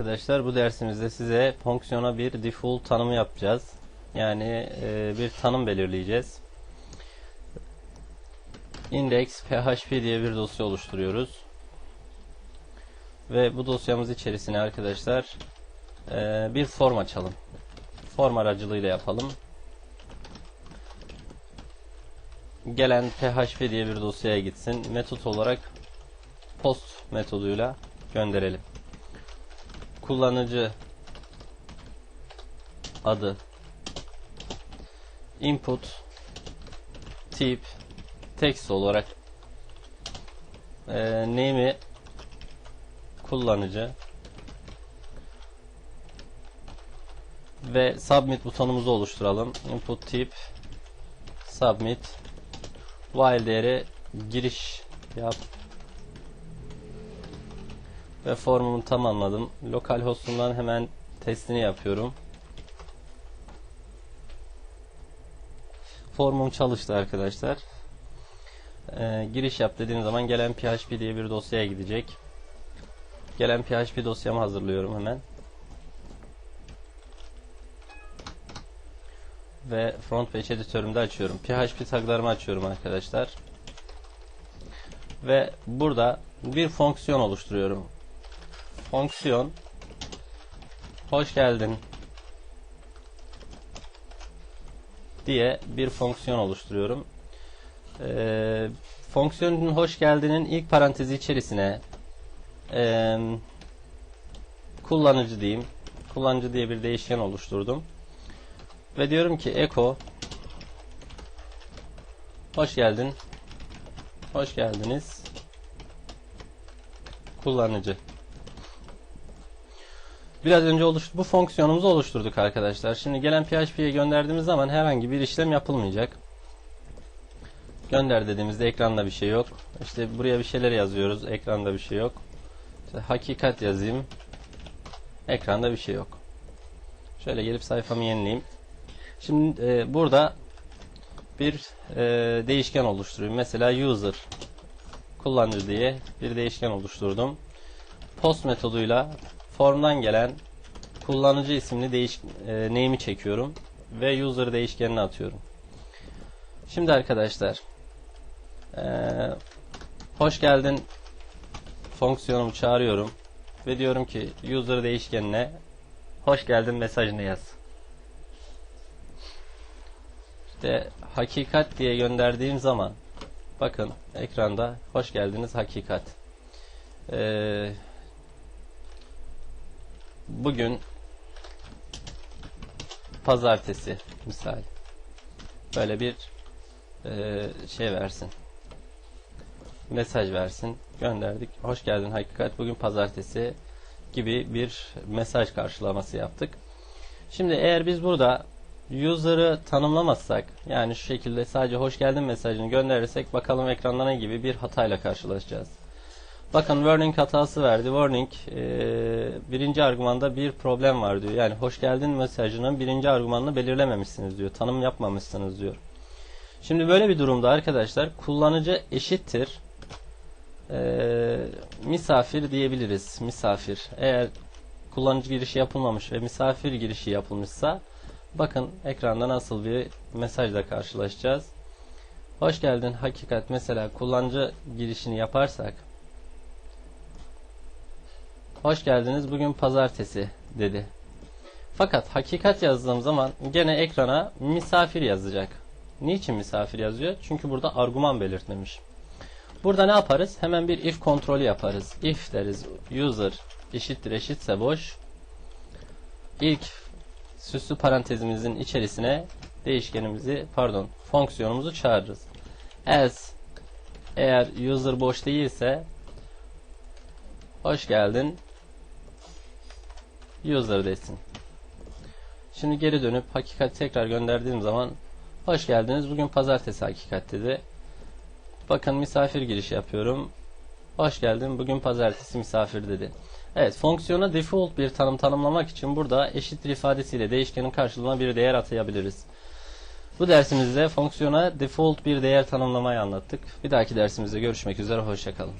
arkadaşlar bu dersimizde size fonksiyona bir default tanımı yapacağız. Yani e, bir tanım belirleyeceğiz. Index php diye bir dosya oluşturuyoruz. Ve bu dosyamız içerisine arkadaşlar e, bir form açalım. Form aracılığıyla yapalım. Gelen php diye bir dosyaya gitsin. Metot olarak post metoduyla gönderelim kullanıcı adı input tip text olarak e, name'i kullanıcı ve submit butonumuzu oluşturalım. Input tip submit while değeri giriş yap ve formumu tamamladım. Lokal hostumdan hemen testini yapıyorum. Formum çalıştı arkadaşlar. Ee, giriş yap dediğim zaman gelen PHP diye bir dosyaya gidecek. Gelen PHP dosyamı hazırlıyorum hemen. Ve front page editörümde açıyorum. PHP taglarımı açıyorum arkadaşlar. Ve burada bir fonksiyon oluşturuyorum fonksiyon hoş geldin diye bir fonksiyon oluşturuyorum. Ee, fonksiyonun hoş geldinin ilk parantezi içerisine e, kullanıcı diyeyim. Kullanıcı diye bir değişken oluşturdum. Ve diyorum ki echo hoş geldin. Hoş geldiniz. Kullanıcı. Biraz önce oluştu bu fonksiyonumuzu oluşturduk arkadaşlar. Şimdi gelen PHP'ye gönderdiğimiz zaman herhangi bir işlem yapılmayacak. Gönder dediğimizde ekranda bir şey yok. İşte buraya bir şeyler yazıyoruz. Ekranda bir şey yok. İşte hakikat yazayım. Ekranda bir şey yok. Şöyle gelip sayfamı yenileyim. Şimdi e, burada bir e, değişken oluşturuyorum. Mesela user kullanıcı diye bir değişken oluşturdum. Post metoduyla formdan gelen kullanıcı isimli değiş e, name'i çekiyorum ve user değişkenini atıyorum. Şimdi arkadaşlar e, hoş geldin fonksiyonumu çağırıyorum ve diyorum ki user değişkenine hoş geldin mesajını yaz. İşte hakikat diye gönderdiğim zaman bakın ekranda hoş geldiniz hakikat. Eee bugün pazartesi misal böyle bir e, şey versin. Mesaj versin. Gönderdik. Hoş geldin hakikat. Bugün pazartesi gibi bir mesaj karşılaması yaptık. Şimdi eğer biz burada user'ı tanımlamazsak yani şu şekilde sadece hoş geldin mesajını gönderirsek bakalım ekranda gibi bir hatayla karşılaşacağız Bakın warning hatası verdi. Warning e, birinci argümanda bir problem var diyor. Yani hoş geldin mesajının birinci argümanını belirlememişsiniz diyor. Tanım yapmamışsınız diyor. Şimdi böyle bir durumda arkadaşlar kullanıcı eşittir e, misafir diyebiliriz. Misafir. Eğer kullanıcı girişi yapılmamış ve misafir girişi yapılmışsa bakın ekranda nasıl bir mesajla karşılaşacağız. Hoş geldin hakikat mesela kullanıcı girişini yaparsak Hoş geldiniz. Bugün pazartesi dedi. Fakat hakikat yazdığım zaman gene ekrana misafir yazacak. Niçin misafir yazıyor? Çünkü burada argüman belirtmemiş. Burada ne yaparız? Hemen bir if kontrolü yaparız. If deriz. User eşittir eşitse boş. İlk süslü parantezimizin içerisine değişkenimizi pardon fonksiyonumuzu çağırırız. As eğer user boş değilse hoş geldin user desin. Şimdi geri dönüp hakikat tekrar gönderdiğim zaman hoş geldiniz. Bugün pazartesi hakikat dedi. Bakın misafir giriş yapıyorum. Hoş geldin. Bugün pazartesi misafir dedi. Evet fonksiyona default bir tanım tanımlamak için burada eşittir ifadesiyle değişkenin karşılığına bir değer atayabiliriz. Bu dersimizde fonksiyona default bir değer tanımlamayı anlattık. Bir dahaki dersimizde görüşmek üzere. Hoşçakalın.